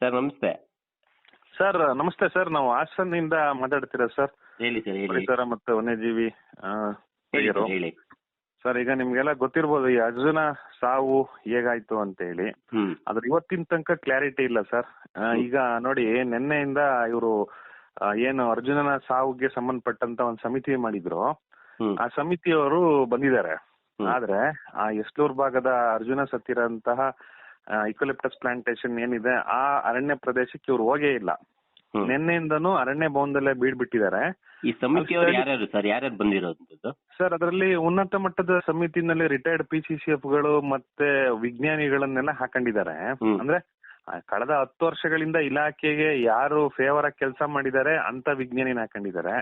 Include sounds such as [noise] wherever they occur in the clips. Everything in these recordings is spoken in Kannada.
ಸರ್ ನಮಸ್ತೆ. ಸರ್ ನಮಸ್ತೆ ಸರ್ ನಾವು ಹಾಸನ್ನಿಂದ ಮಾತಾಡ್ತೀರಾ ಸರ್? ಹೇಳಿ ಸರ್ ಹೇಳಿ. ಪರಿಸರ ಮತ್ತು ವನ್ಯಜೀವಿ ಆ, ಹೇಳಿ ಪ್ರಿಯರು. ಸರ್, ಹೇಳಿ. ಸರ್ ಈಗ ನಿಮ್ಗೆಲ್ಲ ಗೊತ್ತಿರ್ಬೋದು ಈ ಅರ್ಜುನ ಸಾವು ಹೇಗಾಯ್ತು ಅಂತ ಹೇಳಿ ಹ್ಮ್. ಅದ್ರ ಇವತ್ತಿನ ತನಕ ಕ್ಲಾರಿಟಿ ಇಲ್ಲ ಸರ್. ಆ, ಈಗ ನೋಡಿ ನಿನ್ನೆಯಿಂದ ಇವರು ಏನು ಅರ್ಜುನನ ಸಾವುಗೆ ಸಂಬಂಧಪಟ್ಟಂತ ಒಂದು ಸಮಿತಿ ಮಾಡಿದ್ರು. ಹ್ಮ್. ಆ ಸಮಿತಿಯವರು ಬಂದಿದ್ದಾರೆ. ಹ್ಮ್. ಆದ್ರೆ ಆ ಎಸ್ಲೂರ್ ಭಾಗದ ಅರ್ಜುನ ಸತ್ತಿರಂತಹ ಇಕೊಲಿಪ್ಟಸ್ ಪ್ಲಾಂಟೇಶನ್ ಏನಿದೆ ಆ ಅರಣ್ಯ ಪ್ರದೇಶಕ್ಕೆ ಇವ್ರು ಹೋಗೇ ಇಲ್ಲ. ನಿನ್ನೆಯಿಂದನೂ ಅರಣ್ಯ ಭವನದಲ್ಲೇ ಬೀಡ್ಬಿಟ್ಟಿದ್ದಾರೆ ಈ ಸಮಿತಿಯವರು ಯಾರ್ಯಾರು ಸರ್? ಯಾರ್ಯಾರು ಬಂದಿರೋದು ಸರ್ ಅದರಲ್ಲಿ ಉನ್ನತ ಮಟ್ಟದ ಸಮಿತಿನಲ್ಲಿ ರಿಟೈರ್ಡ್ ಪಿ ಸಿ ಸಿ ಎಫ್ಗಳು ಮತ್ತೆ ವಿಜ್ಞಾನಿಗಳನ್ನೆಲ್ಲ ಹಾಕೊಂಡಿದ್ದಾರೆ. ಅಂದ್ರೆ ಕಳೆದ ಹತ್ತು ವರ್ಷಗಳಿಂದ ಇಲಾಖೆಗೆ ಯಾರು ಫೇವರ್ ಆಗಿ ಕೆಲಸ ಮಾಡಿದ್ದಾರೆ ಅಂತ ವಿಜ್ಞಾನಿನ ಹಾಕೊಂಡಿದ್ದಾರೆ.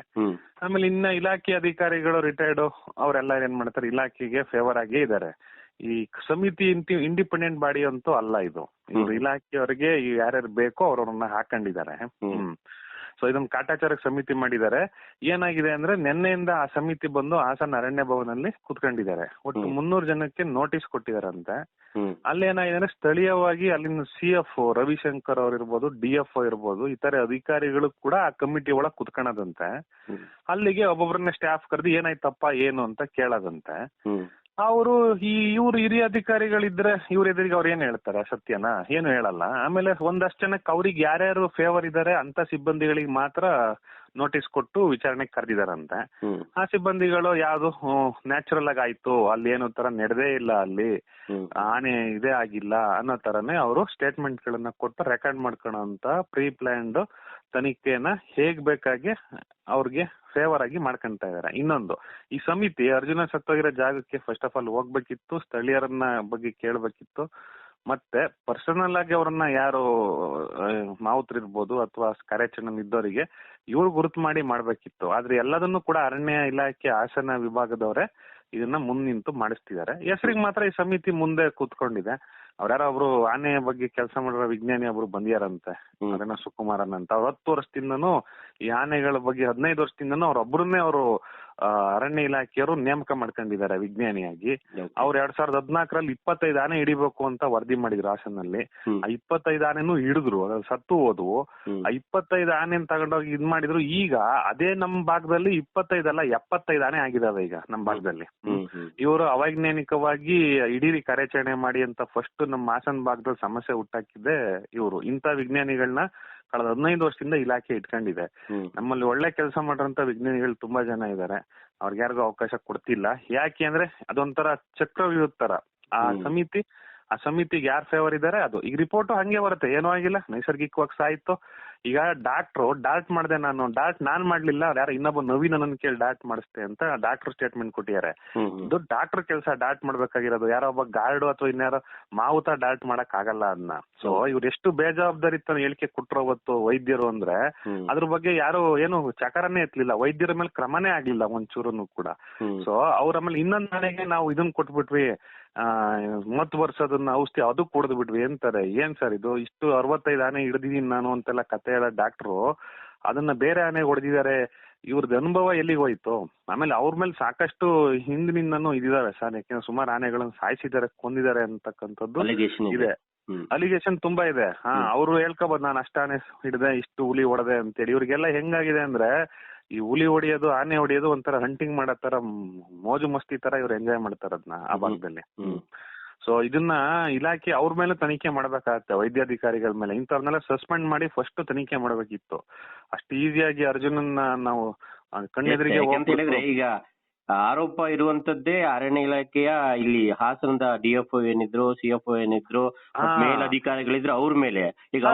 ಆಮೇಲೆ ಇನ್ನ ಇಲಾಖೆ ಅಧಿಕಾರಿಗಳು ರಿಟೈರ್ಡ್ ಅವರೆಲ್ಲ ಏನ್ ಮಾಡ್ತಾರೆ? ಇಲಾಖೆಗೆ ಫೇವರ್ ಆಗೇ ಇದ್ದಾರೆ. ಈ ಸಮಿತಿ ಇಂಡಿಪೆಂಡೆಂಟ್ ಬಾಡಿ ಅಂತೂ ಅಲ್ಲ ಇದು. ಇವ್ರು. ಇಲಾಖೆಯವರಿಗೆ ಯಾರ್ಯಾರು ಬೇಕೋ ಅವ್ರನ್ನ ಹಾಕೊಂಡಿದ್ದಾರೆ. ಸೊ ಇದೊಂದು ಕಾಟಾಚಾರ ಸಮಿತಿ ಮಾಡಿದ್ದಾರೆ. ಏನಾಗಿದೆ ಅಂದ್ರೆ ನಿನ್ನೆಯಿಂದ ಆ ಸಮಿತಿ ಬಂದು ಹಾಸನ ಅರಣ್ಯ ಭವನಲ್ಲಿ ಕುತ್ಕೊಂಡಿದ್ದಾರೆ. ಒಟ್ಟು. ಮುನ್ನೂರು ಜನಕ್ಕೆ ನೋಟಿಸ್ ಕೊಟ್ಟಿದಾರಂತೆ ಅಲ್ಲಿ ಏನಾಗಿದೆ ಅಂದ್ರೆ ಸ್ಥಳೀಯವಾಗಿ ಅಲ್ಲಿನ ಸಿ ಎಫ್ ರವಿಶಂಕರ್ ಅವ್ರು ಇರ್ಬೋದು ಡಿ ಎಫ್ ಇರ್ಬೋದು ಇತರೆ ಅಧಿಕಾರಿಗಳು ಕೂಡ ಆ ಕಮಿಟಿ ಒಳಗ್ ಕುತ್ಕೊಳ್ಳೋದಂತೆ ಅಲ್ಲಿಗೆ ಒಬ್ಬೊಬ್ಬರನ್ನ ಸ್ಟಾಫ್ ಕರೆದು ಏನಾಯ್ತಪ್ಪ ಏನು ಅಂತ ಕೇಳೋದಂತೆ. ಅವರು ಈ ಇವ್ರು ಹಿರಿಯ ಅಧಿಕಾರಿಗಳಿದ್ರೆ ಇವ್ರ ಎದುರಿಗೆ ಅವ್ರು ಏನ್ ಹೇಳ್ತಾರೆ ಸತ್ಯನ? ಏನು ಹೇಳಲ್ಲ. ಆಮೇಲೆ ಒಂದಷ್ಟು ಜನಕ್ಕೆ ಅವ್ರಿಗೆ ಯಾರ್ಯಾರು ಫೇವರ್ ಇದ್ದಾರೆ ಅಂತ ಸಿಬ್ಬಂದಿಗಳಿಗೆ ಮಾತ್ರ ನೋಟಿಸ್ ಕೊಟ್ಟು ವಿಚಾರಣೆಗೆ ಕರೆದಿದಾರಂತೆ. ಆ ಸಿಬ್ಬಂದಿಗಳು ಯಾವ್ದು ನ್ಯಾಚುರಲ್ ಆಗಿ ಆಯ್ತು ಅಲ್ಲಿ ಏನೋ ತರ ನಡೆದೇ ಇಲ್ಲ ಅಲ್ಲಿ ಆನೆ ಇದೇ ಆಗಿಲ್ಲ ಅನ್ನೋ ತರನೇ ಅವರು ಸ್ಟೇಟ್ಮೆಂಟ್ ಗಳನ್ನ ಕೊಟ್ಟು ರೆಕಾರ್ಡ್ ಮಾಡ್ಕೊಳ್ಳೋಂತ ಪ್ರೀ ಪ್ಲಾನ್ಡ್ ತನಿಖೆನ ಹೇಗ್ ಬೇಕಾಗಿ ಅವ್ರಿಗೆ ಫೇವರ್ ಆಗಿ ಮಾಡ್ಕೊಂತ ಇದಾರೆ. ಇನ್ನೊಂದು, ಈ ಸಮಿತಿ ಅರ್ಜುನ ಸತ್ತೋಗಿರೋ ಜಾಗಕ್ಕೆ ಫಸ್ಟ್ ಆಫ್ ಆಲ್ ಹೋಗ್ಬೇಕಿತ್ತು, ಸ್ಥಳೀಯರನ್ನ ಬಗ್ಗೆ ಕೇಳ್ಬೇಕಿತ್ತು, ಮತ್ತೆ ಪರ್ಸನಲ್ ಆಗಿ ಅವ್ರನ್ನ ಯಾರು ಮಾವುತರಿರ್ಬೋದು ಅಥವಾ ಕಾರ್ಯಾಚರಣೆ ಇದ್ದವರಿಗೆ ಇವ್ರು ಗುರುತು ಮಾಡಿ ಮಾಡ್ಬೇಕಿತ್ತು. ಆದ್ರೆ ಎಲ್ಲದನ್ನು ಕೂಡ ಅರಣ್ಯ ಇಲಾಖೆ ಹಾಸನ ವಿಭಾಗದವರೇ ಇದನ್ನ ಮುಂದ್ ನಿಂತು ಮಾಡಿಸ್ತಿದ್ದಾರೆ. ಹೆಸರಿಗೆ ಮಾತ್ರ ಈ ಸಮಿತಿ ಮುಂದೆ ಕೂತ್ಕೊಂಡಿದೆ. ಅವ್ರ್ಯಾರೋ ಒಬ್ರು ಆನೆ ಬಗ್ಗೆ ಕೆಲಸ ಮಾಡಿರೋ ವಿಜ್ಞಾನಿ ಒಬ್ರು ಬಂದಿಯಾರಂತೆ. ಅದನ್ನ ಸುಕುಮಾರನ್ ಅಂತ ಅವ್ರು ಹತ್ತು ವರ್ಷದಿಂದನೂ ಈ ಆನೆಗಳ ಬಗ್ಗೆ ಹದಿನೈದು ವರ್ಷದಿಂದನೂ ಅವ್ರೊಬ್ರನ್ನೇ ಅವರು ಅರಣ್ಯ ಇಲಾಖೆಯವರು ನೇಮಕ ಮಾಡ್ಕೊಂಡಿದ್ದಾರೆ ವಿಜ್ಞಾನಿಯಾಗಿ. ಅವ್ರು ಎರಡ್ ಸಾವಿರದ ಹದಿನಾಲ್ಕರಲ್ಲಿ ಇಪ್ಪತ್ತೈದು ಆನೆ ಹಿಡಿಬೇಕು ಅಂತ ವರದಿ ಮಾಡಿದ್ರು ಹಾಸನಲ್ಲಿ. ಆ ಇಪ್ಪತ್ತೈದು ಆನೆನೂ ಹಿಡಿದ್ರು ಸತ್ತು ಹೋದವು. ಆ ಇಪ್ಪತ್ತೈದು ಆನೆ ತಗೊಂಡೋಗಿ ಇದ್ ಮಾಡಿದ್ರು ಈಗ ಅದೇ ನಮ್ ಭಾಗದಲ್ಲಿ ಇಪ್ಪತ್ತೈದಲ್ಲ ಎಪ್ಪತ್ತೈದು ಆನೆ ಆಗಿದಾವೆ ಈಗ ನಮ್ ಭಾಗದಲ್ಲಿ. ಇವರು ಅವೈಜ್ಞಾನಿಕವಾಗಿ ಇಡೀ ಕಾರ್ಯಾಚರಣೆ ಮಾಡಿ ಅಂತ ಫಸ್ಟ್ ನಮ್ಮ ಹಾಸನ ಭಾಗದಲ್ಲಿ ಸಮಸ್ಯೆ ಹುಟ್ಟಾಕಿದ್ದೆ ಇವರು. ಇಂಥ ವಿಜ್ಞಾನಿಗಳನ್ನ ಕಳೆದ ಹದಿನೈದು ವರ್ಷದಿಂದ ಇಲಾಖೆ ಇಟ್ಕೊಂಡಿದೆ. ನಮ್ಮಲ್ಲಿ ಒಳ್ಳೆ ಕೆಲಸ ಮಾಡಿರೋಂತ ವಿಜ್ಞಾನಿಗಳು ತುಂಬಾ ಜನ ಇದ್ದಾರೆ ಅವ್ರಿಗೆ ಯಾರಿಗೂ ಅವಕಾಶ ಕೊಡ್ತಿಲ್ಲ. ಯಾಕೆ ಅಂದ್ರೆ ಅದೊಂಥರ ಚಕ್ರವ್ಯೂಹ ತರ ಆ ಸಮಿತಿ ಆ ಸಮಿತಿಗೆ ಯಾರ್ ಫೇವರ್ ಇದ್ದಾರೆ ಅದು. ಈಗ ರಿಪೋರ್ಟ್ ಹಂಗೆ ಬರುತ್ತೆ. ಏನೂ ಆಗಿಲ್ಲ. ನೈಸರ್ಗಿಕವಾಗಿ ಸಾಯ್ತು. ಈಗ ಡಾಕ್ಟ್ರು ಡಾಟ್ ಮಾಡ್ದೆ ನಾನು ಡಾಟ್ ನಾನ್ ಮಾಡ್ಲಿಲ್ಲ ಯಾರು ಯಾರೋ ಇನ್ನೊಬ್ಬ ನವೀನ ನನ್ನ ಕೇಳಿ ಡಾಟ್ ಮಾಡಿಸ್ತೆ ಅಂತ ಡಾಕ್ಟರ್ ಸ್ಟೇಟ್ಮೆಂಟ್ ಕೊಟ್ಟಿದ್ದಾರೆ. ಇದು ಡಾಕ್ಟರ್ ಕೆಲಸ ಡಾಟ್ ಮಾಡ್ಬೇಕಾಗಿರೋದು. ಯಾರೋ ಒಬ್ಬ ಗಾರ್ಡ್ ಅಥವಾ ಇನ್ಯಾರೋ ಮಾವುತ ಡಾಟ್ ಮಾಡಕ್ ಆಗಲ್ಲ ಅದನ್ನ ಸೊ ಇವ್ರು ಎಷ್ಟು ಬೇಜವಾಬ್ದಾರಿ ತನ ಹೇಳಿಕೆ ಕೊಟ್ರು ಅವತ್ತು ವೈದ್ಯರು ಅಂದ್ರೆ ಅದ್ರ ಬಗ್ಗೆ ಯಾರು ಏನು ಚಕರನೇ ಎತ್ತಲಿಲ್ಲ ವೈದ್ಯರ ಮೇಲೆ ಕ್ರಮನೇ ಆಗ್ಲಿಲ್ಲ ಒಂಚೂರುನು ಕೂಡ. ಹ್ಮ್. ಸೊ ಅವ್ರ ಆಮೇಲೆ ಇನ್ನೊಂದ್ ಮನೆಗೆ ನಾವು ಇದನ್ನ ಕೊಟ್ಬಿಟ್ವಿ. ಆ ಮತ್ ವರ್ಷದನ್ನ ಔಷಧಿ ಅದು ಕುಡ್ದು ಬಿಟ್ವಿ ಅಂತಾರೆ. ಏನ್ ಸರ್ ಇದು? ಇಷ್ಟು ಅರವತ್ತೈದು ಆನೆ ಹಿಡ್ದಿದೀನಿ ನಾನು ಅಂತೆಲ್ಲ ಕತೆ ಹೇಳೋ ಡಾಕ್ಟ್ರು. ಅದನ್ನ ಬೇರೆ ಆನೆ ಹೊಡೆದಿದ್ದಾರೆ. ಇವ್ರದ್ ಅನುಭವ ಎಲ್ಲಿಗೆ ಹೋಯ್ತು? ಆಮೇಲೆ ಅವ್ರ ಮೇಲೆ ಸಾಕಷ್ಟು ಹಿಂದಿನಿಂದನೂ ಇದಿದ್ದಾರೆ ಸರ್. ಯಾಕೆಂದ್ರೆ ಸುಮಾರು ಆನೆಗಳನ್ನ ಸಾಯಿಸಿದ್ದಾರೆ ಕೊಂದಿದ್ದಾರೆ ಅಂತಕ್ಕಂಥದ್ದು ಇದೆ. ಅಲಿಗೇಷನ್ ತುಂಬಾ ಇದೆ. ಹಾ. ಅವರು ಹೇಳ್ಕೋಬಹುದು ನಾನು ಅಷ್ಟಾನೆ ಹಿಡ್ದೆ ಇಷ್ಟು ಹುಲಿ ಹೊಡೆದೆ ಅಂತೇಳಿ. ಇವ್ರಿಗೆಲ್ಲ ಹೆಂಗಾಗಿದೆ ಅಂದ್ರೆ ಈ ಹುಲಿ ಹೊಡಿಯೋದು ಆನೆ ಹೊಡಿಯೋದು ಒಂಥರ ಹಂಟಿಂಗ್ ಮಾಡೋ ತರ ಮೋಜು ಮಸ್ತಿ ತರ ಇವ್ರು ಎಂಜಾಯ್ ಮಾಡ್ತಾರ ಅದನ್ನ ಆ ಭಾಗದಲ್ಲಿ. ಸೊ ಇದನ್ನ ಇಲಾಖೆ ಅವ್ರ ಮೇಲೆ ತನಿಖೆ ಮಾಡ್ಬೇಕಾಗತ್ತೆ ವೈದ್ಯಾಧಿಕಾರಿಗಳ ಮೇಲೆ. ಇಂಥವ್ರನ್ನೆಲ್ಲ ಸಸ್ಪೆಂಡ್ ಮಾಡಿ ಫಸ್ಟ್ ತನಿಖೆ ಮಾಡಬೇಕಿತ್ತು. ಅಷ್ಟು ಈಸಿಯಾಗಿ ಅರ್ಜುನನ್ನ ನಾವು ಕಣ್ಣೆದುರಿಗೆ ಈಗ ಆರೋಪ ಇರುವಂತದ್ದೇ ಅರಣ್ಯ ಇಲಾಖೆಯ ಇಲ್ಲಿ ಹಾಸನದ ಡಿಎಫ್ಒ ಏನಿದ್ರು ಸಿಎಫ್ಒ ಏನಿದ್ರು ಮೇಲ್ ಮೇಲಧಿಕಾರಿಗಳಿದ್ರು ಅವ್ರ ಮೇಲೆ. ಈಗ?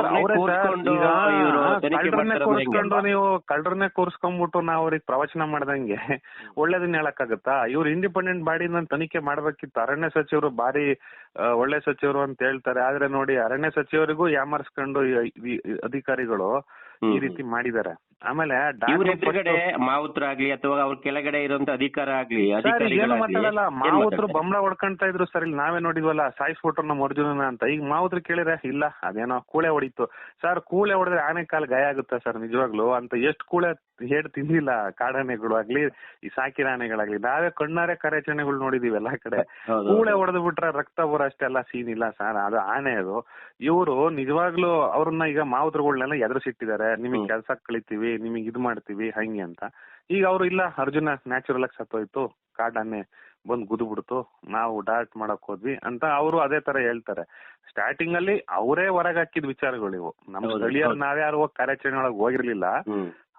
ನೀವು ಕಳ್ಳರನ್ನ ಕೂರಿಸ್ಕೊಂಡ್ಬಿಟ್ಟು ನಾವು ಅವ್ರಿಗೆ ಪ್ರವಚನ ಮಾಡ್ದಂಗೆ. ಒಳ್ಳೇದನ್ನ ಹೇಳಕ್ಕಾಗತ್ತಾ? ಇವ್ರು ಇಂಡಿಪೆಂಡೆಂಟ್ ಬಾಡಿ ನನ್ ತನಿಖೆ ಮಾಡ್ಬೇಕಿತ್ತು. ಅರಣ್ಯ ಸಚಿವರು ಬಾರಿ ಒಳ್ಳೆ ಸಚಿವರು ಅಂತ ಹೇಳ್ತಾರೆ. ಆದ್ರೆ ನೋಡಿ ಅರಣ್ಯ ಸಚಿವರಿಗೂ ಯಾಮರ್ಸ್ಕೊಂಡು ಅಧಿಕಾರಿಗಳು ಈ ರೀತಿ ಮಾಡಿದ್ದಾರೆ. ಆಮೇಲೆ ಇವ್ರ ಎದುರುಗಡೆ ಮಾವುತ್ರ ಮಾವುತರಾಗ್ಲಿ ಅಥವಾ ಅವ್ರ ಕೆಳಗಡೆ ಇರುವಂತ ಅಧಿಕಾರ ಆಗ್ಲಿ ಮಾತಾಡಲ್ಲ ಮಾವುತರು ಬಂಬಳ ಹೊಡ್ಕೊಂತ ಇದ್ರು ಸರ್ ಇಲ್ಲಿ ನಾವೇ ನೋಡಿದ್ವಲ್ಲ ಸಾಯಿಸ್ಬಿಟ್ರು ನಮ್ಮ ಅರ್ಜುನನ ಅಂತ. ಈಗ ಮಾವುತ್ರ ಕೇಳಿದ್ರೆ ಇಲ್ಲ ಅದೇನೋ ಕೂಳೆ ಹೊಡಿತು ಸರ್ ಕೂಳೆ ಹೊಡೆದ್ರೆ ಆನೆ ಕಾಲ್ ಗಾಯ ಆಗುತ್ತೆ ಸರ್ ನಿಜವಾಗ್ಲು? ಅಂತ ಎಷ್ಟು ಕೂಳೆ ಹೇಳ್ ತಿಂದಿಲ್ಲ ಕಾಡಾನೆಗಳು ಆಗ್ಲಿ ಈ ಸಾಕಿರ ಆನೆಗಳಾಗ್ಲಿ ನಾವೇ ಕಣ್ಣಾರೆ ಕಾರ್ಯಾಚರಣೆಗಳು ನೋಡಿದೀವಿ ಎಲ್ಲಾ ಕಡೆ. ಕೂಳೆ. ಹೊಡೆದು ಬಿಟ್ರೆ ರಕ್ತ ಬರೋ ಅಷ್ಟೆಲ್ಲ ಸೀನ್ ಇಲ್ಲ ಸರ್ ಅದು ಆನೆ ಅದು. ಇವರು ನಿಜವಾಗ್ಲೂ ಅವ್ರನ್ನ ಈಗ ಮಾವುತ್ರಗಳನ್ನೆಲ್ಲ ಎದುರಿಸಿಟ್ಟಿದ್ದಾರೆ ನಿಮಗೆ. ಕೆಲಸ ಕಳಿತೀವಿ ನಿಮಗೆ ಇದು ಮಾಡ್ತೀವಿ ಹಂಗೆ ಅಂತ. ಈಗ ಅವರು ಇಲ್ಲ ಅರ್ಜುನ ನ್ಯಾಚುರಲ್ ಆಗಿ ಸತ್ತೋಯ್ತು ಕಾಡಾನೆ ಬಂದ್ ಗುದ್ಬಿಡ್ತು ನಾವು ಡಾರ್ಟ್ ಮಾಡಕ್ ಹೋದ್ವಿ ಅಂತ ಅವರು ಅದೇ ತರ ಹೇಳ್ತಾರೆ. ಸ್ಟಾರ್ಟಿಂಗ್ ಅಲ್ಲಿ ಅವರೇ ಹೊರಗ್ ಹಾಕಿದ ವಿಚಾರಗಳು ಇವು. ನಮ್ಮ ಸ್ಥಳೀಯರು. ನಾವ್ಯಾರು ಹೋಗಿ ಕಾರ್ಯಾಚರಣೆ ಒಳಗ್ ಹೋಗಿರ್ಲಿಲ್ಲ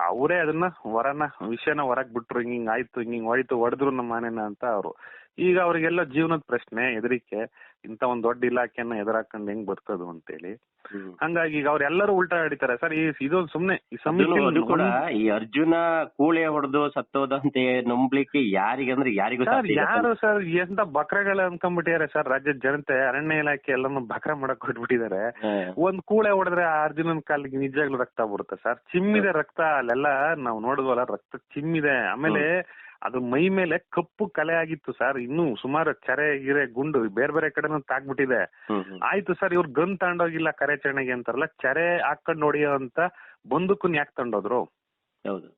ಅವರೇ ಅದನ್ನ ಹೊರನ ವಿಷಯನ ಹೊರಗ್ ಬಿಟ್ರು ಹಿಂಗ್ ಆಯ್ತು ಹಿಂಗ್ ಹಿಂಗ್ ಹೋಯ್ತು ಹೊಡೆದ್ರು ನಮ್ಮ ಮನೇನ ಅಂತ ಅವರು. ಈಗ ಅವ್ರಿಗೆಲ್ಲ ಜೀವನದ ಪ್ರಶ್ನೆ ಹೆದರಿಕೆ ಇಂತ ಒಂದ್ ದೊಡ್ಡ ಇಲಾಖೆಯನ್ನ ಎದುರಾಕೊಂಡು ಹೆಂಗ್ ಬದುಕೋದು ಅಂತೇಳಿ. ಹಂಗಾಗಿ ಈಗ ಅವ್ರೆಲ್ಲರೂ ಉಲ್ಟಾ ಹಿಡಿತಾರೆ ಸರ್ ಈ ಇದು ಸುಮ್ನೆ ಈ ಸಮಿತಿ ಕೂಡ ಈ ಅರ್ಜುನ ಕೂಳೆ ಹೊಡೆದು ಸತ್ತೋದಂತೆ ನಂಬ್ಲಿಕ್ಕೆ ಯಾರಿಗಂದ್ರೆ ಯಾರಿಗೂ. ಯಾರು ಸರ್. ಎಂತ ಬಕ್ರಗಳು ಅನ್ಕೊಂಡ್ಬಿಟ್ಟಿದ್ದಾರೆ ಸರ್ ರಾಜ್ಯದ ಜನತೆ ಅರಣ್ಯ ಇಲಾಖೆ ಎಲ್ಲಾನು ಬಕ್ರ ಮಾಡಕ್ ಹೊಟ್ಬಿಟ್ಟಿದ್ದಾರೆ ಹಾ. ಒಂದ್ ಕೂಳೆ ಹೊಡೆದ್ರೆ ಆ ಅರ್ಜುನನ್ ಕಾಲಿಗೆ ನಿಜವಾಗ್ಲೂ ರಕ್ತ ಬರುತ್ತೆ ಸರ್. ಚಿಮ್ಮಿದೆ ರಕ್ತ ಅಲ್ಲೆಲ್ಲ ನಾವು ನೋಡಿದ್ವಲ್ಲ ರಕ್ತ ಚಿಮ್ಮಿದೆ. ಆಮೇಲೆ ಅದು ಮೈ ಮೇಲೆ ಕಪ್ಪು ಕಲೆ ಆಗಿತ್ತು ಸರ್ ಇನ್ನು ಸುಮಾರು ಚರೆ ಗಿರೆ ಗುಂಡು ಬೇರೆ ಬೇರೆ ಕಡೆನೂ ತಾಕ್ಬಿಟ್ಟಿದೆ. ಆಯ್ತು ಸರ್ ಇವ್ರು ಗನ್ ತಗೊಂಡೋಗಿಲ್ಲ ಕಾರ್ಯಾಚರಣೆಗೆ ಅಂತಾರಲ್ಲ ಚರೆ ಹಾಕೊಂಡ್ ಹೊಡಿಯೋ ಅಂತ ಬಂದೂಕನ್ ಯಾಕೆ ತಗೊಂಡೋದ್ರು ಹೌದು.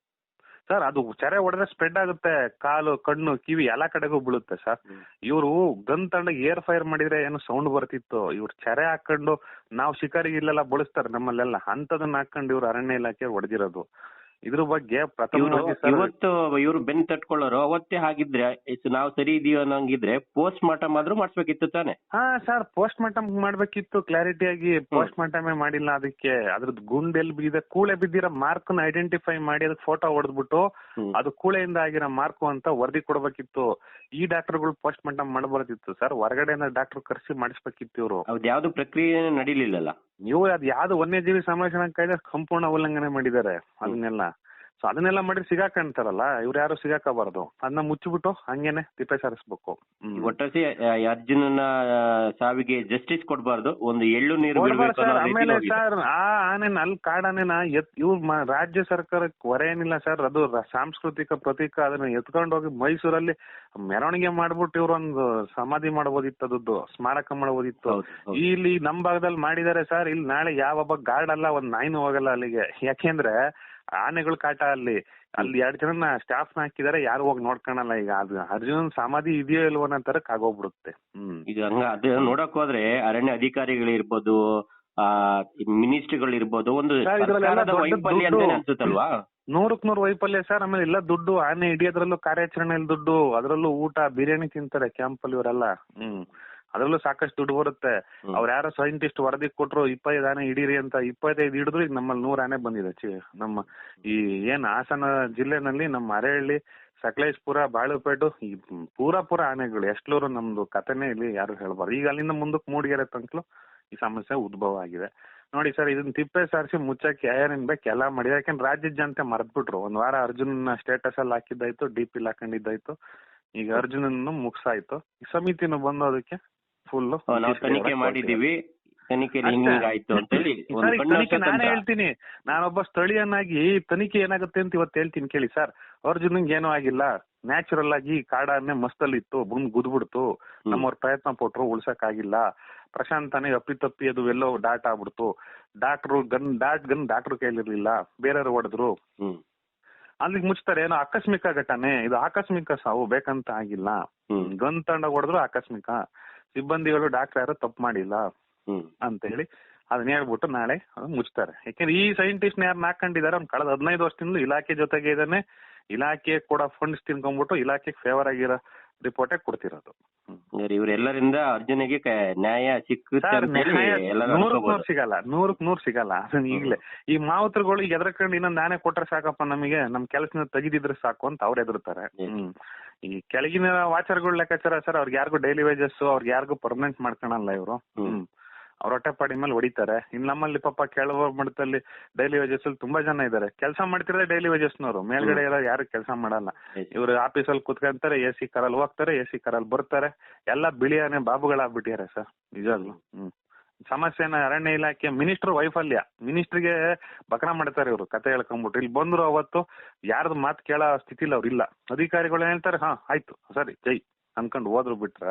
ಸರ್ ಅದು ಚರೆ ಹೊಡೆದ್ರೆ ಸ್ಪ್ರೆಡ್ ಆಗುತ್ತೆ. ಕಾಲು ಕಣ್ಣು ಕಿವಿ ಎಲ್ಲಾ ಕಡೆಗೂ ಬೀಳುತ್ತೆ ಸರ್. ಇವರು ಗನ್ ತಂಡ ಏರ್ ಫೈರ್ ಮಾಡಿದ್ರೆ ಏನು ಸೌಂಡ್ ಬರ್ತಿತ್ತು. ಇವ್ರು ಚರೆ ಹಾಕೊಂಡು ನಾವು ಶಿಕಾರಿಗೆ ಇಲ್ಲೆಲ್ಲ ಬಳಸ್ತಾರೆ ನಮ್ಮಲ್ಲೆಲ್ಲ. ಅಂತದನ್ನ ಹಾಕೊಂಡು ಇವ್ರು ಅರಣ್ಯ ಇಲಾಖೆ ಹೊಡೆದಿರೋದು ಇದ್ರ ಬಗ್ಗೆ ಪ್ರಥಮವಾಗಿ ಸರ್ ಇವತ್ತು ಇವ್ರು ಬೆನ್ ತಟ್ಕೊಳ್ಳೋರು ಅವತ್ತೇ ಹಾಗಿದ್ರೆ ಇಸ್ ನಾವು ಸರಿ ಇದೀವಿ ಅನ್ನಂಗಿದ್ರೆ ಪೋಸ್ಟ್ ಮಾರ್ಟಮ್ ಆದ್ರೂ ಮಾಡಿಸ್ಬೇಕಿತ್ತು ತಾನೆ. ಹಾ ಸರ್ ಪೋಸ್ಟ್ ಮಾರ್ಟಮ್ ಮಾಡ್ಬೇಕಿತ್ತು ಕ್ಲಾರಿಟಿ ಆಗಿ ಪೋಸ್ಟ್ ಮಾರ್ಟಮೇ ಮಾಡಿಲ್ಲ ಅದಕ್ಕೆ. ಅದ್ರದ್ದು ಗುಂಡ್ ಎಲ್ಲಿ ಬಿದ್ದಿದೆ ಕೂಳೆ ಬಿದ್ದಿರೋ ಮಾರ್ಕ್ನ ಐಡೆಂಟಿಫೈ ಮಾಡಿ ಅದಕ್ಕೆ ಫೋಟೋ ಹೊಡೆದ್ಬಿಟ್ಟು. ಅದು ಕೂಳೆಯಿಂದ ಆಗಿರೋ ಮಾರ್ಕ್ ಅಂತ ವರದಿ ಕೊಡ್ಬೇಕಿತ್ತು. ಈ ಡಾಕ್ಟರ್ಗಳು ಪೋಸ್ಟ್ ಮಾರ್ಟಮ್ ಮಾಡಬಾರ್ದಿತ್ತು ಸರ್ ಹೊರಗಡೆಯಿಂದ ಡಾಕ್ಟರ್ ಕರ್ಸಿ ಮಾಡಿಸ್ಬೇಕಿತ್ತು ಇವರು. ಅವ್ದು ಯಾವ್ದು ಪ್ರಕ್ರಿಯೆ ನಡೀಲಿಲ್ಲಲ್ಲ. ನೀವು ಅದ್ ಯಾವ್ದು ವನ್ಯಜೀವಿ ಸಂರಕ್ಷಣಾ ಕಾಯ್ದೆ ಸಂಪೂರ್ಣ ಉಲ್ಲಂಘನೆ ಮಾಡಿದ್ದಾರೆ ಅದನ್ನೆಲ್ಲ. ಸೊ ಅದನ್ನೆಲ್ಲ ಮಾಡಿ ಸಿಗಾಕಂತಾರಲ್ಲ ಇವ್ರು ಯಾರು ಸಿಗಾಕಬಾರದು. ಅದನ್ನ ಮುಚ್ಚಿಬಿಟ್ಟು ಹಂಗೇನೆ ತಿಪ್ಪೆ ಸಾರಿಸ್ಬೇಕು. ಒಟ್ಟಿ ಅರ್ಜುನ ಅರ್ಜುನನ ಸಾವಿಗೆ ಜಸ್ಟಿಸ್ ಕೊಡಬಾರ್ದು. ಒಂದು ಎಳ್ಳು ನೀರು ಆಮೇಲೆ ಸರ್ ಆ ಆನೆನ ಅಲ್ಲಿ ಕಾಡಾನೆನ ಎತ್ ಇವ್ರು ರಾಜ್ಯ ಸರ್ಕಾರಕ್ಕೆ ಹೊರೆ ಏನಿಲ್ಲ ಸರ್. ಅದು ಸಾಂಸ್ಕೃತಿಕ ಪ್ರತೀಕ. ಅದನ್ನ ಎತ್ಕೊಂಡು ಹೋಗಿ ಮೈಸೂರಲ್ಲಿ ಮೆರವಣಿಗೆ ಮಾಡ್ಬಿಟ್ಟು ಇವ್ರೊಂದು ಸಮಾಧಿ ಮಾಡಬಹುದಿತ್ತು ಅದದ್ದು ಸ್ಮಾರಕ ಮಾಡಬಹುದಿತ್ತು ಹೌದು, ಹೌದು. ಇಲ್ಲಿ ನಮ್ ಭಾಗದಲ್ಲಿ ಮಾಡಿದಾರೆ ಸರ್. ಇಲ್ಲಿ ನಾಳೆ ಯಾವ ಗಾರ್ಡ್ ಅಲ್ಲ ಒಂದ್ ನಾಯಿನೂ ಹೋಗಲ್ಲ ಅಲ್ಲಿಗೆ. ಯಾಕೆಂದ್ರೆ ಆನೆಗಳು ಕಾಟ ಅಲ್ಲಿ. ಅಲ್ಲಿ ಎರಡ್ ಜನ ಸ್ಟಾಫ್ನ ಹಾಕಿದಾರೆ ಯಾರು ಹೋಗಿ ನೋಡ್ಕೊಳಲ್ಲ ಈಗ. ಅದು ಅರ್ಜುನ್ ಸಮಾಧಿ ಇದೆಯೋ ಇಲ್ವೋ ಅನ್ನೋ ತರಕ್ ಆಗೋಗ್ಬಿಡುತ್ತೆ ಹ್ಮ್. ಈಗ ಹಂಗ ಅದು ನೋಡಕ್ ಹೋದ್ರೆ ಅರಣ್ಯ ಅಧಿಕಾರಿಗಳಿರ್ಬೋದು ಆ ಮಿನಿಸ್ಟ್ರಿಗಳಿರ್ಬೋದು ಒಂದು ಸರ್, ಇದ್ರಲ್ಲೆಲ್ಲ ಸರ್ಕಾರದ ದೊಡ್ಡ ವೈಫಲ್ಯ ದುಡ್ಡು. ಅಂತಾನೆ ಅನ್ಸುತ್ತಲ್ವಾ? ನೂರಕ್ ನೂರು ವೈಫಲ್ಯ ಸರ್ ಆಮೇಲೆ ಎಲ್ಲ ದುಡ್ಡು ಆನೆ ಹಿಡಿಯೋದ್ರಲ್ಲೂ ಕಾರ್ಯಾಚರಣೆಯಲ್ಲಿ ದುಡ್ಡು ಅದ್ರಲ್ಲೂ ಊಟ ಬಿರಿಯಾನಿ ತಿಂತಾರೆ ಕ್ಯಾಂಪಲ್ಲಿ ಇವರೆಲ್ಲ. ಹ್ಮ್. ಅದ್ರಲ್ಲೂ ಸಾಕಷ್ಟು ದುಡ್ಡು ಬರುತ್ತೆ. ಅವ್ರ ಯಾರೋ ಸೈಂಟಿಸ್ಟ್ ವರದಿ ಕೊಟ್ರು ಇಪ್ಪತ್ತೈದು ಆನೆ ಹಿಡೀರಿ ಅಂತ ಇಪ್ಪತ್ತೈದು ಹಿಡಿದ್ರು ಈಗ ನಮ್ಮಲ್ಲಿ ನೂರ ಆನೆ ಬಂದಿದೆ. ಚಿ ನಮ್ಮ ಈ ಏನ್ ಹಾಸನ ಜಿಲ್ಲೆನಲ್ಲಿ ನಮ್ಮ ಅರೆಹಳ್ಳಿ ಸಕಲೇಶ್ಪುರ ಬಾಳುಪೇಟು ಈ ಪೂರಾ ಪೂರ ಆನೆಗಳು ಎಷ್ಟ್ಲೂರು ನಮ್ದು ಕಥೆನೇ ಇಲ್ಲಿ ಯಾರು ಹೇಳ್ಬಾರ್ದು. ಈಗ ಅಲ್ಲಿಂದ ಮುಂದಕ್ಕೆ ಮೂಡಿಗೆರೆ ತನಕಲು ಈ ಸಮಸ್ಯೆ ಉದ್ಭವ ಆಗಿದೆ. ನೋಡಿ ಸರ್ ಇದನ್ನ ತಿಪ್ಪೆ ಸಾರಿಸಿ ಮುಚ್ಚಕ್ಕೆ ಯಾರೇನ್ ಬೇಕು ಎಲ್ಲ ಮಾಡಿ. ಯಾಕಂದ್ರೆ ರಾಜ್ಯದ ಜನತೆ ಮರ್ತ್ಬಿಟ್ರು ಒಂದ್ ವಾರ ಅರ್ಜುನ ಸ್ಟೇಟಸ್ ಅಲ್ಲಿ ಹಾಕಿದ್ದಾಯ್ತು ಡಿ ಪಿ ಹಾಕೊಂಡಿದ್ದಾಯ್ತು. ಈಗ ಅರ್ಜುನನ್ನು ಮುಗ್ಸಾಯ್ತು. ಈ ಸಮಿತಿನೂ ಬಂದು ಅದಕ್ಕೆ ಫುಲ್ ನಾವು ತನಿಖೆ ಮಾಡಿದೀವಿ ಕಣ್ಣು ತನಿಖೆ [laughs] ನಾನೇ ಹೇಳ್ತೀನಿ. ನಾನೊಬ್ಬ ಸ್ಥಳೀಯನಾಗಿ ತನಿಖೆ ಏನಾಗುತ್ತೆ ಅಂತ ಇವತ್ತು ಹೇಳ್ತೀನಿ ಕೇಳಿ ಸರ್. ಅರ್ಜುನ್ಗೆ ಏನೂ ಆಗಿಲ್ಲ. ನ್ಯಾಚುರಲ್ ಆಗಿ ಕಾಡಾನೆ ಮಸ್ತಲ್ಲಿ ಇತ್ತು ಬಂದು ಗುದ್ಬಿಡ್ತು. ನಮ್ಮವ್ರ ಪ್ರಯತ್ನ ಪಟ್ರು ಉಳ್ಸಕ್ ಆಗಿಲ್ಲ ಪ್ರಶಾಂತನೇ ಅಪ್ಪಿ ತಪ್ಪಿ ಅದು ಎಲ್ಲೋ ಡಾಟ್ ಆಗ್ಬಿಡ್ತು. ಡಾಕ್ಟ್ರು ಗನ್ ಡಾಟ್ ಗನ್ ಡಾಕ್ಟ್ರು ಕೈಲಿರ್ಲಿಲ್ಲ. ಬೇರೆಯವ್ರು ಹೊಡೆದ್ರು. ಅಲ್ಲಿ ಅಲ್ಲಿಗೆ ಮುಚ್ತಾರೆ. ಏನೋ ಆಕಸ್ಮಿಕ ಘಟನೆ. ಇದು ಆಕಸ್ಮಿಕ ಸಾವು. ಬೇಕಂತ ಆಗಿಲ್ಲ. ಗನ್ ತಂಡ ಹೊಡೆದ್ರು ಆಕಸ್ಮಿಕ. ಸಿಬ್ಬಂದಿಗಳು ಡಾಕ್ಟರ್ ಯಾರು ತಪ್ಪು ಮಾಡಿಲ್ಲ ಅಂತ ಹೇಳಿ ಅದನ್ನ ಹೇಳ್ಬಿಟ್ಟು ನಾಳೆ ಮುಚ್ತಾರೆ. ಯಾಕೆಂದ್ರೆ ಈ ಸೈಂಟಿಸ್ಟ್ ಯಾರು ಹಾಕೊಂಡಿದ್ದಾರೆ ಅವ್ನು ಕಳೆದ ಹದಿನೈದು ವರ್ಷದಿಂದ ಇಲಾಖೆ ಜೊತೆಗೆ ಇದ್ದಾನೆ ಇಲಾಖೆ ಕೂಡ ಫಂಡ್ಸ್ ತಿನ್ಕೊಂಡ್ಬಿಟ್ಟು ಇಲಾಖೆಗೆ ಫೇವರ್ ಆಗಿರೋ ರಿಪೋರ್ಟೇ ಕೊಡ್ತಿರೋದು. ಇವರೆಲ್ಲರಿಂದ ಅರ್ಜುನಿಗೆ ನ್ಯಾಯ ಸಿಕ್ಕ ನೂರಕ್ ನೂರ್ ಸಿಗಲ್ಲ ನೂರಕ್ ನೂರ್ ಸಿಗಲ್ಲ. ಅದನ್ನ ಈಗ್ಲೇ ಈ ಮಾವುತರುಗಳು ಎದ್ರಕಂಡು ಇನ್ನೊಂದ್ ನಾನೇ ಕೊಟ್ರೆ ಸಾಕಪ್ಪ ನಮಗೆ ನಮ್ ಕೆಲಸನ ತೆಗಿದಿದ್ರೆ ಸಾಕು ಅಂತ ಅವ್ರು ಎದುರ್ತಾರೆ ಹ್ಮ್. ಈ ಕೆಳಗಿನ ವಾಚರ್ಗಳ ಲೆಕ್ಕಾಚಾರ ಸರ್ ಅವ್ರಿಗೆ ಯಾರಿಗೂ ಡೈಲಿ ವೇಜಸ್ ಅವ್ರಿಗೆ ಯಾರಿಗೂ ಪರ್ಮನೆಂಟ್ ಮಾಡ್ಕೊಳಲ್ಲ ಇವರು. ಅವ್ರ ಹೊಟ್ಟೆಪಾಡಿ ಮೇಲೆ ಹೊಡಿತಾರೆ. ಇನ್ ನಮ್ಮಲ್ಲಿ ಪಾಪ ಕೆಳವ ಮಟ್ಟದಲ್ಲಿ ಡೈಲಿ ವೇಜಸ್ ಅಲ್ಲಿ ತುಂಬಾ ಜನ ಇದಾರೆ. ಕೆಲಸ ಮಾಡ್ತಿರೋದೇ ಡೈಲಿ ವೇಜಸ್ನವರು ಮೇಲ್ಗಡೆ ಇರೋ ಯಾರು ಕೆಲಸ ಮಾಡಲ್ಲ. ಇವರು ಆಫೀಸ್ ಅಲ್ಲಿ ಕುತ್ಕೊಂತಾರೆ ಎ ಸಿ ಕಾರಲ್ಲಿ ಹೋಗ್ತಾರೆ ಎ ಸಿ ಕಾರಲ್ಲಿ ಬರ್ತಾರೆ. ಎಲ್ಲ ಬಿಳಿಯಾನೆ ಬಾಬುಗಳಾಗ್ಬಿಟ್ಟಿದ್ದಾರೆ ಸರ್. ನಿಜವಾಗ್ಲು ಹ್ಮ್. ಸಮಸ್ಯೆನ ಅರಣ್ಯ ಇಲಾಖೆ ಮಿನಿಸ್ಟರ್ ವೈಫಲ್ಯ. ಮಿನಿಸ್ಟ್ರಿಗೆ ಬಕರ ಮಾಡ್ತಾರೆ ಇವರು ಕತೆ ಹೇಳ್ಕೊಂಡ್ಬಿಟ್ಟು ಇಲ್ಲಿ ಬಂದ್ರು ಅವತ್ತು ಯಾರ್ದು ಮಾತು ಕೇಳೋ ಸ್ಥಿತಿಲಿ ಅವ್ರು ಇಲ್ಲ ಅಧಿಕಾರಿಗಳು ಹೇಳ್ತಾರೆ ಹಾ ಆಯ್ತು ಸರಿ ಜೈ ಅನ್ಕೊಂಡು ಹೋದ್ರು ಬಿಟ್ರ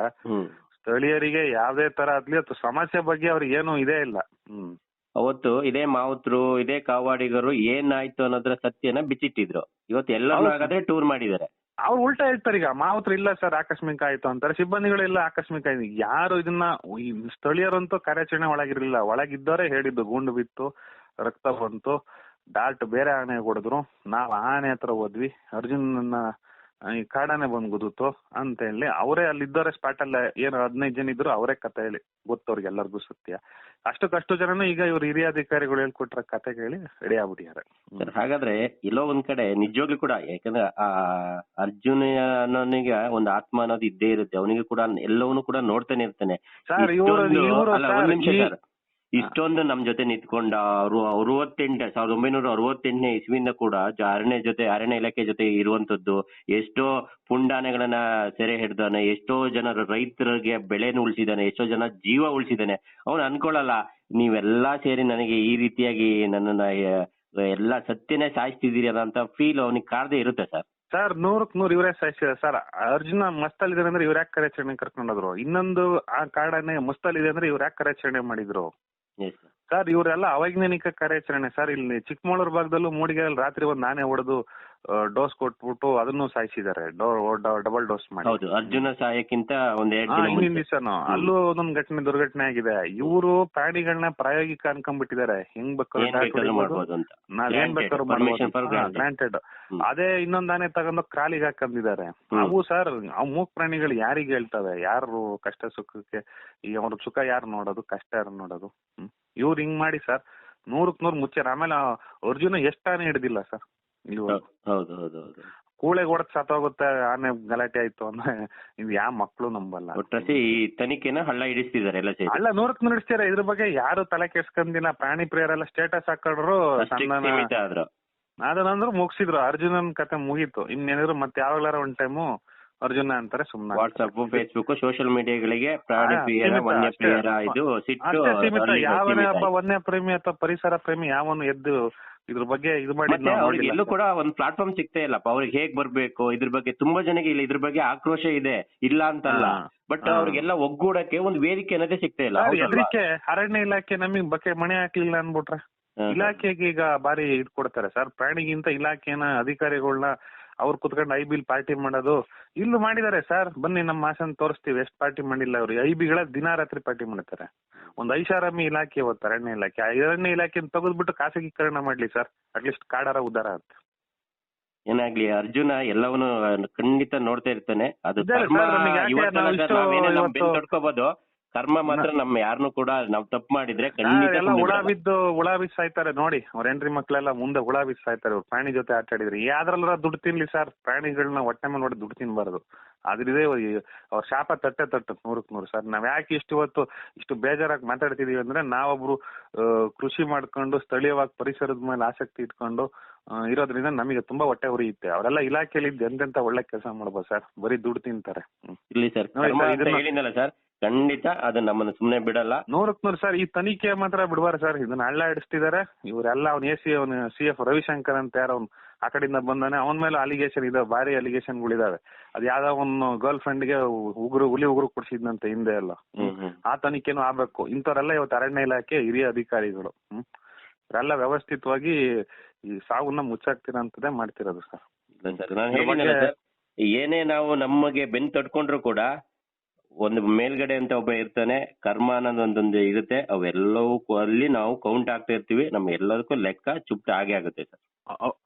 ಸ್ಥಳೀಯರಿಗೆ ಯಾವ್ದೇ ತರ ಆಗ್ಲಿ ಅಥವಾ ಸಮಸ್ಯೆ ಬಗ್ಗೆ ಅವ್ರಿಗೆ ಏನು ಇದೇ ಇಲ್ಲ. ಹ್ಮ್. ಅವತ್ತು ಇದೇ ಮಾವುತ್ರು ಇದೇ ಕಾವಾಡಿಗರು ಏನಾಯ್ತು ಅನ್ನೋದ್ರ ಸತ್ಯನ ಬಿಚ್ಚಿಟ್ಟಿದ್ರು. ಇವತ್ತು ಎಲ್ಲರೂ ಹೌದು. ಹಾಗಾದ್ರೆ ಟೂರ್ ಮಾಡಿದ್ದಾರೆ. ಅವ್ರು ಉಲ್ಟಾ ಹೇಳ್ತಾರೆ ಈಗ ಮಾವತ್ರ ಇಲ್ಲ ಸರ್ ಆಕಸ್ಮಿಕ ಆಯ್ತು ಅಂತಾರೆ. ಸಿಬ್ಬಂದಿಗಳೆಲ್ಲ ಆಕಸ್ಮಿಕ ಆಯ್ತು. ಯಾರು ಇದನ್ನ ಈ ಸ್ಥಳೀಯರಂತೂ ಕಾರ್ಯಾಚರಣೆ ಒಳಗಿರ್ಲಿಲ್ಲ. ಒಳಗಿದ್ದವರೇ ಹೇಳಿದ್ದು ಗುಂಡು ಬಿತ್ತು ರಕ್ತ ಬಂತು ಡಾಲ್ಟ್ ಬೇರೆ ಆನೆ ಹೊಡೆದ್ರು. ನಾವ್ ಆನೆ ಹತ್ರ ಹೋದ್ವಿ. ಅರ್ಜುನನ್ನ ಈ ಕಾಡಾನೆ ಬಂದ್ ಗುದ್ದುತ್ತು ಅಂತ ಹೇಳಿ ಅವರೇ ಅಲ್ಲಿದ್ದವರೇ ಸ್ಪಾಟ್ ಅಲ್ಲೇ ಏನು ಹದಿನೈದು ಜನ ಇದ್ರು ಅವರೇ ಕತೆ ಹೇಳಿ ಗೊತ್ತವ್ರಿಗೆ ಎಲ್ಲರಿಗೂ ಸತ್ಯ. ಅಷ್ಟಕ್ಕಷ್ಟು ಜನನು ಈಗ ಇವ್ರು ಹಿರಿಯ ಅಧಿಕಾರಿಗಳು ಹೇಳ್ಕೊಟ್ರ ಕತೆ ಕೇಳಿ ರೆಡಿ ಆಗ್ಬಿಟ್ಟಿದ್ದಾರೆ. ಸರ್ ಹಾಗಾದ್ರೆ ಎಲ್ಲೋ ಒಂದ್ ಕಡೆ ನಿಜವಾಗ್ಲೂ ಕೂಡ ಯಾಕಂದ್ರೆ ಆ ಅರ್ಜುನ ಅನ್ನೋನಿಗೆ ಒಂದು ಆತ್ಮ ಅನ್ನೋದು ಇದ್ದೇ ಇರುತ್ತೆ. ಅವನಿಗೆ ಕೂಡ ಎಲ್ಲವನ್ನೂ ಕೂಡ ನೋಡ್ತಾನೆ ಇರ್ತಾನೆ. ಸರ್ ಇವರು ಇಷ್ಟೊಂದು- ನಮ್ ಜೊತೆ ನಿಂತ್ಕೊಂಡ ಅವರು ಅರವತ್ತೆಂಟು ಸಾವಿರದ ಒಂಬೈನೂರ ಅರವತ್ತೆಂಟನೇ ಇಸ್ವಿಯಿಂದ ಕೂಡ ಜ- ಅರಣ್ಯ ಜೊತೆ ಅರಣ್ಯ ಇಲಾಖೆ ಜೊತೆ ಇರುವಂತದ್ದು ಎಷ್ಟೋ ಪುಂಡಾನೆಗಳನ್ನ ಸೆರೆ ಹಿಡ್ದಾನೆ ಎಷ್ಟೋ ಜನ ರೈತರಿಗೆ ಬೆಳೆನ ಉಳಿಸಿದಾನೆ ಎಷ್ಟೋ ಜನ ಜೀವ ಉಳಿಸಿದಾನೆ. ಅವ್ನು ಅನ್ಕೊಳ್ಳಲ್ಲ ನೀವೆಲ್ಲಾ ಸೇರಿ ನನಗೆ ಈ ರೀತಿಯಾಗಿ ನನ್ನನ್ನ ಎಲ್ಲಾ ಸತ್ಯನೇ ಸಾಯಿಸ್ತಿದ್ದೀರಿ ಅಂತ ಫೀಲ್ ಅವನಿಗೆ ಕಾಡದೆ ಇರುತ್ತೆ ಸರ್. ಸರ್ ನೂರಕ್ ನೂರ್ ಇವರೇ ಸಾಯಿಸಿದ ಸರ್ ಅರ್ಜುನ ಮಸ್ತಲ್ಲಿದೆ ಅಂದ್ರೆ ಇವ್ರ ಯಾಕೆ ಕಾರ್ಯಾಚರಣೆ ಕರ್ಕೊಂಡೋದ್ರು ಇನ್ನೊಂದು ಆ ಕಾಡನೆ ಮಸ್ತಲ್ಲಿದೆ ಅಂದ್ರೆ ಇವ್ರ ಯಾಕೆ ಕಾರ್ಯಾಚರಣೆ ಮಾಡಿದ್ರು? ಸರ್ ಇವರೆಲ್ಲ ಅವೈಜ್ಞಾನಿಕ ಕಾರ್ಯಾಚರಣೆ. ಸರ್ ಇಲ್ಲಿ ಚಿಕ್ಕಮಗಳೂರು ಭಾಗದಲ್ಲೂ ಮೂಡಿಗೆರೆಯಲ್ಲಿ ರಾತ್ರಿ ಒಂದು ನಾನೇ ಹೊಡೆದು ಡೋಸ್ ಕೊಟ್ಬಿಟ್ಟು ಅದನ್ನು ಸಾಯಿಸಿದ್ದಾರೆ. ಡಬಲ್ ಡೋಸ್ ಮಾಡಿ. ಹೌದು ಅರ್ಜುನ ಸಾಯಕ್ಕಿಂತ ಒಂದ್ ಎರಡ್ ದಿನ ಹಿಂದಿನ ಮುಂಚೆ. ದಿವಸನು ಅಲ್ಲೂ ಒಂದೊಂದ್ ಘಟನೆ ದುರ್ಘಟನೆ ಆಗಿದೆ. ಇವರು ಪ್ರಾಣಿಗಳನ್ನ ಪ್ರಾಯೋಗಿಕ ಅನ್ಕೊಂಡ್ಬಿಟ್ಟಿದ್ದಾರೆ. ಹೆಂಗ್ ಬೇಕಾದ್ರೂ ಏನ್ ಬೇಕಾದ್ರೂ. ಗ್ರಾಂಟೆಡ್ ಅದೇ ಇನ್ನೊಂದ್ ಆನೆ ತಗೊಂಡು ಕಾಲಿಗೆ ಹಾಕೊಂಡಿದ್ದಾರೆ. ಅವು ಸರ್ ಆ ಮೂಕ್ ಪ್ರಾಣಿಗಳು ಯಾರಿಗೆ ಹೇಳ್ತವೆ? ಯಾರು ಕಷ್ಟ ಸುಖಕ್ಕೆ ಈ ಅವ್ರ ಸುಖ ಯಾರು ನೋಡೋದು? ಕಷ್ಟ ಯಾರು ನೋಡೋದು? ಇವ್ರು ಹಿಂಗ್ ಮಾಡಿ ಸರ್ ನೂರಕ್ ನೂರ್ ಮುಚ್ಚಾರ. ಆಮೇಲೆ ಅರ್ಜುನ ಎಷ್ಟ್ ಆನೆ ಹಿಡ್ದಿಲ್ಲ ಸರ್? ಇವು ಹೌದು ಹೌದು ಕೂಳೆ ಹೊಡೆದ್ ಸತ್ತೋಗುತ್ತೆ ಆನೆ ಗಲಾಟೆ ಆಯ್ತು ಅಂದ್ರೆ ಇದು ಯಾವ ಮಕ್ಳು ನಂಬಲ್ಲ. ಈ ತನಿಖೆನ ಹಳ್ಳ ಹಿಡಿಸ್ತಿದ್ದಾರೆ ಎಲ್ಲ ಸೇರಿ. ಅಲ್ಲ ನೂರಕ್ ನೂರಿಸ್ತೀರ? ಇದ್ರ ಬಗ್ಗೆ ಯಾರು ತಲೆ ಕೆಡ್ಸ್ಕೊಂದಿಲ್ಲ. ಪ್ರಾಣಿ ಪ್ರಿಯರೆಲ್ಲ ಸ್ಟೇಟಸ್ ಹಾಕೊಂಡ್ರು ಆದ್ರು. ಅದನ್ನಂದ್ರು ಮುಗಿಸಿದ್ರು. ಅರ್ಜುನನ್ ಕತೆ ಮುಗೀತು. ಇನ್ನೇನಿದ್ರು ಮತ್ತೆ ಯಾವಾಗ್ಲಾರ ಒಂದ್ ಟೈಮು ಅರ್ಜುನ ಅಂತಾರೆ ಸುಮ್ನೆ. ವಾಟ್ಸ್ಆಪ್ ಫೇಸ್ಬುಕ್ ಸೋಷಿಯಲ್ ಮೀಡಿಯಾಗಳಿಗೆ ಪ್ರಾಣಿ ಪ್ರಿಯರ ವನ್ಯ ಪ್ರಿಯರ ಇದು ಸಿಟ್ಟು ಯಾವನೇ ಹಬ್ಬ ವನ್ಯ ಪ್ರೇಮಿ ಅಥವಾ ಪರಿಸರ ಪ್ರೇಮಿ ಯಾವನು ಎದ್ದು ಇದ್ರ ಬಗ್ಗೆ ಇದು ಮಾಡಿ ಮತ್ತೆ ಅವ್ರಿಗೆ ಎಲ್ಲೂ ಕೂಡ ಒಂದ್ ಪ್ಲಾಟ್ಫಾರ್ಮ್ ಸಿಗ್ತಾ ಇಲ್ಲಪ್ಪ ಅವ್ರಿಗೆ ಹೇಗ್ ಬರ್ಬೇಕು ಇದ್ರ ಬಗ್ಗೆ ತುಂಬಾ ಜನಕ್ಕೆ ಇಲ್ಲ ಇದ್ರ ಬಗ್ಗೆ ಆಕ್ರೋಶ ಇದೆ ಇಲ್ಲ ಅಂತಲ್ಲ. ಬಟ್. ಅವ್ರಿಗೆಲ್ಲ ಒಗ್ಗೂಡಕ್ಕೆ ಒಂದು ವೇದಿಕೆ ಅನ್ನೋದೇ ಸಿಗ್ತಾ ಇಲ್ಲ. ಅರಣ್ಯ ಇಲಾಖೆ ನಮಗೆ ಬಗ್ಗೆ ಮಣೆ ಹಾಕ್ಲಿಲ್ಲ ಅನ್ಬಿಟ್ರೆ. ಇಲಾಖೆಗೆ ಈಗ ಬಾರಿ ಇದ್ ಕೊಡ್ತಾರೆ ಸರ್. ಪ್ರಾಣಿಗಿಂತ ಇಲಾಖೆನ ಅಧಿಕಾರಿಗಳನ್ನ ಅವ್ರು ಕುತ್ಕೊಂಡು ಐ ಬಿಲ್ ಪಾರ್ಟಿ ಮಾಡೋದು. ಇಲ್ಲೂ ಮಾಡಿದ್ದಾರೆ ಸರ್. ಬನ್ನಿ ನಮ್ಮ ಹಾಸನ್ ತೋರಿಸ್ತೀವಿ. ಎಷ್ಟು ಪಾರ್ಟಿ ಮಾಡಿಲ್ಲ ಅವರು. ಐ ಬಿಗಳ ದಿನ ರಾತ್ರಿ ಪಾರ್ಟಿ ಮಾಡ್ತಾರೆ. ಒಂದು ಐಷಾರಾಮಿ ಇಲಾಖೆ ಇವತ್ತು ಅರಣ್ಯ ಇಲಾಖೆ. ಅರಣ್ಯ ಇಲಾಖೆ ತೆಗೆದ್ಬಿಟ್ಟು ಖಾಸಗೀಕರಣ ಮಾಡ್ಲಿ ಸರ್. ಅಟ್ಲೀಸ್ಟ್ ಕಾಡಾರ ಉದ್ದಾರ ಅಂತ. ಏನಾಗ್ಲಿ ಅರ್ಜುನ ಎಲ್ಲವನ್ನೂ ಖಂಡಿತ ನೋಡ್ತಾ ಇರ್ತಾನೆ. ಅದು ಕರ್ಮ ನಮ್ ಮಾತ್ರ ನಮ್ಮ ಯಾರನ್ನು ಕೂಡ ನಾವ್ ತಪ್ಪು ಮಾಡಿದ್ರೆ ಖಂಡಿತ ಎಲ್ಲ ಸುಮ್ನೆ ಹುಳ ಬಿದ್ದು ಹುಳ ಬಿದ್ದು ಸಾಯ್ತಾರೆ ನೋಡಿ ಅವ್ರ ಹೆಂಡ್ರಿ ಮಕ್ಳೆಲ್ಲ ಮುಂದೆ ಹುಳ ಬಿದ್ದು ಸಾಯ್ತಾರೆ ಅವ್ರು ಪ್ರಾಣಿ ಜೊತೆ ಆಟ ಆಡಿದ್ರೆ ಯಾವ್ದ್ರಲ್ಲ ದುಡ್ಡು ತಿನ್ಲಿ ಸರ್ ಪ್ರಾಣಿಗಳನ್ನ ಹೊಟ್ಟೆ ಮೇಲೆ ನೋಡಿ ದುಡ್ಡು ತಿನ್ಬಾರ್ದು. ಅದ್ರಿದೆ ಅವ್ರ ಶಾಪ ತಟ್ಟೆ ತಟ್ಟು ನೂರಕ್ ನೂರು. ಸರ್ ನಾವ್ ಯಾಕೆ ಇಷ್ಟು ಇವತ್ತು ಇಷ್ಟು ಬೇಜಾರಾಗಿ ಮಾತಾಡ್ತಿದೀವಿ ಅಂದ್ರೆ ನಾವೊಬ್ರು ಕೃಷಿ ಮಾಡ್ಕೊಂಡು ಸ್ಥಳೀಯವಾಗಿ ಪರಿಸರದ ಮೇಲೆ ಆಸಕ್ತಿ ಇಟ್ಕೊಂಡು ಇರೋದ್ರಿಂದ ನಮಗೆ ತುಂಬಾ ಹೊಟ್ಟೆ ಉರಿಯುತ್ತೆ. ಅವರೆಲ್ಲ ಇಲಾಖೆಯಲ್ಲಿ ಇದ್ದು ಎಂತೆಂತ ಒಳ್ಳೆ ಕೆಲಸ ಮಾಡ್ಬೋದು ಸರ್. ಬರೀ ದುಡ್ಡು ತಿಂತಾರೆ. ಇಲ್ಲಿ ಸರ್. ಸರ್ ಖಂಡಿತ ಅದು ನಮ್ಮನ್ನ ಸುಮ್ನೆ ಬಿಡಲ್ಲ. ನೂರಕ್ ನೂರು ಸರ್ ಈ ತನಿಖೆ ಮಾತ್ರ ಬಿಡಬಾರ ಸರ್. ಇದನ್ನ ಹಳ್ಳ ಹಿಡಿಸ್ತಿದ್ದಾರೆ ಇವರೆಲ್ಲ ಅವ್ನ ಎ ಸಿ ಅವನ ಸಿ ಎಫ್ ರವಿಶಂಕರ್ ಅಂತ ಯಾರು ಅವ್ನು ಆ ಕಡೆಯಿಂದ ಬಂದಾನೆ. ಅವನ ಮೇಲೆ ಅಲಿಗೇಷನ್ ಇದಾವೆ ಭಾರಿ ಅಲಿಗೇಷನ್ಗಳಿದಾವೆ ಅದ್ ಯಾವ್ದೋ ಒಂದು ಗರ್ಲ್ ಫ್ರೆಂಡ್ಗೆ ಉಗುರು ಹುಲಿ ಉಗುರು ಕೊಡ್ಸಿದ್ನಂತೆ ಹಿಂದೆ ಎಲ್ಲ. ಆ ತನಿಖೆನೂ ಆಗ್ಬೇಕು. ಇಂಥವ್ರೆಲ್ಲ ಇವತ್ತು ಅರಣ್ಯ ಇಲಾಖೆ ಹಿರಿಯ ಅಧಿಕಾರಿಗಳು. ಹ್ಮ್. ಇವರೆಲ್ಲ ವ್ಯವಸ್ಥಿತವಾಗಿ ಈ ಸಾವನ್ನ ಮುಚ್ಚಾಕ್ತಿರಂತದೇ ಮಾಡ್ತಿರೋದು ಸರ್. ಏನೇ ನಾವು ನಮಗೆ ಬೆನ್ ತಡ್ಕೊಂಡ್ರು ಕೂಡ ಒಂದು ಮೇಲ್ಗಡೆ ಅಂತ ಒಬ್ಬ ಇರ್ತಾನೆ ಕರ್ಮ ಅನ್ನೋದು ಒಂದೊಂದು ಇರುತ್ತೆ ಅವೆಲ್ಲವಕ್ಕೂ ಅಲ್ಲಿ ನಾವು ಕೌಂಟ್ ಆಗ್ತಾ ಇರ್ತೀವಿ ನಮ್ ಎಲ್ಲದಕ್ಕೂ ಲೆಕ್ಕ ಚುಪ್ಟ ಆಗೇ ಆಗುತ್ತೆ ಸರ್.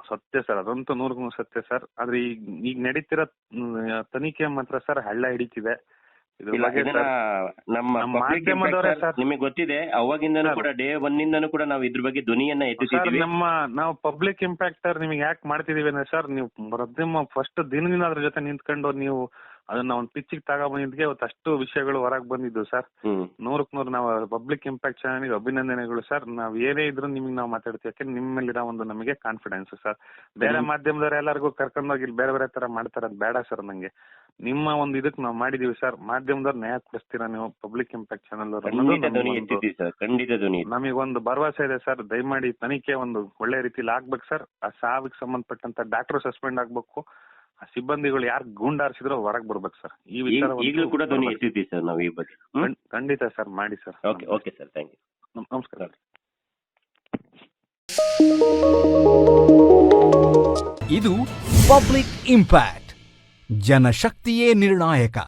ಸತ್ಯ ಸರ್ ಅದಂತೂ ನೂರು ನೂರು ಸತ್ಯ ಸರ್. ಆದ್ರೆ ಈಗ ಈಗ ನಡೀತಿರೋ ತನಿಖೆ ಮಾತ್ರ ಸರ್ ಹಳ್ಳ ಹಿಡಿತಿದೆ. ನಿಮಗೆ ಗೊತ್ತಿದೆ ಅವಾಗಿಂದನೂ ಕೂಡ ಡೇ ಒನ್ ಇಂದನೂ ಕೂಡ ನಾವು ಇದ್ರ ಬಗ್ಗೆ ಧ್ವನಿಯನ್ನ ಎತ್ತಿದ್ದೀವಿ ನಮ್ಮ ನಾವು ಪಬ್ಲಿಕ್ ಇಂಪ್ಯಾಕ್ಟರ್ ನಿಮಗೆ ಯಾಕೆ ಮಾಡ್ತಿದೀವಿ ಅಂದ್ರೆ ಸರ್ ನೀವು ಪ್ರತಿಮ ಫಸ್ಟ್ ದಿನದಿಂದ ಅದ್ರ ಜೊತೆ ನಿಂತ್ಕೊಂಡು ನೀವು ಅದನ್ನ ಒಂದು ಪಿಚ್ಗೆ ತಗೊಬಂದಿದ್ಗೆ ಇವತ್ತು ಅಷ್ಟು ವಿಷಯಗಳು ಹೊರಗೆ ಬಂದಿದ್ದು ಸರ್ ನೂರಕ್ ನೂರು ನಾವು ಪಬ್ಲಿಕ್ ಇಂಪ್ಯಾಕ್ಟ್ ಚಾನಲ್ಗೆ ಅಭಿನಂದನೆಗಳು ಸರ್ ನಾವ್ ಏನೇ ಇದ್ರು ನಿಮ್ಗೆ ನಾವು ಮಾತಾಡ್ತೀವಿ. ಯಾಕಂದ್ರೆ ನಿಮ್ಮ ಮೇಲಿರೋ ಒಂದು ನಮಗೆ ಕಾನ್ಫಿಡೆನ್ಸ್ ಸರ್ ಬೇರೆ. ಮಾಧ್ಯಮದವ್ರು ಎಲ್ಲರಿಗೂ ಕರ್ಕೊಂಡೋಗಿ ಇಲ್ಲಿ ಬೇರೆ ಬೇರೆ ತರ ಮಾಡ್ತಾರೆ ಅದು ಬೇಡ ಸರ್ ನಂಗೆ. ನಿಮ್ಮ ಒಂದು ಇದಕ್ಕೆ ನಾವು ಮಾಡಿದೀವಿ ಸರ್ ಮಾಧ್ಯಮದವ್ರು ನ್ಯಾಯ ಕೊಡಿಸ್ತೀರಾ ನೀವು ಪಬ್ಲಿಕ್ ಇಂಪ್ಯಾಕ್ಟ್ ಚಾನಲ್ ಧ್ವನಿ ನಮಗೊಂದು ಭರವಸೆ ಇದೆ ಸರ್ ದಯಮಾಡಿ ತನಿಖೆ ಒಂದು ಒಳ್ಳೆ ರೀತಿಲಿ ಆಗ್ಬೇಕು ಸರ್ ಆ ಸಾವಿಗೆ ಸಂಬಂಧಪಟ್ಟಂತ ಡಾಕ್ಟರ್ ಸಸ್ಪೆಂಡ್ ಆಗ್ಬೇಕು. ಸಿಬ್ಬಂದಿಗಳು ಯಾರು ಗೂಂಡಾರಿಸಿದ್ರು ಹೊರಗ್ ಬರ್ಬೇಕು ಸರ್. ಈ ವಿಚಾರ ಈಗಲೂ ಕೂಡ ಧ್ವನಿ ಸರ್ ನಾವು ಈ ಬಗ್ಗೆ. ಖಂಡ್- ಖಂಡಿತ ಸರ್ ಮಾಡಿ sir. Okay okay sir thank you. ನಮ್- ನಮಸ್ಕಾರ. ಇದು ಪಬ್ಲಿಕ್ ಇಂಪ್ಯಾಕ್ಟ್ ಜನಶಕ್ತಿಯೇ ನಿರ್ಣಾಯಕ.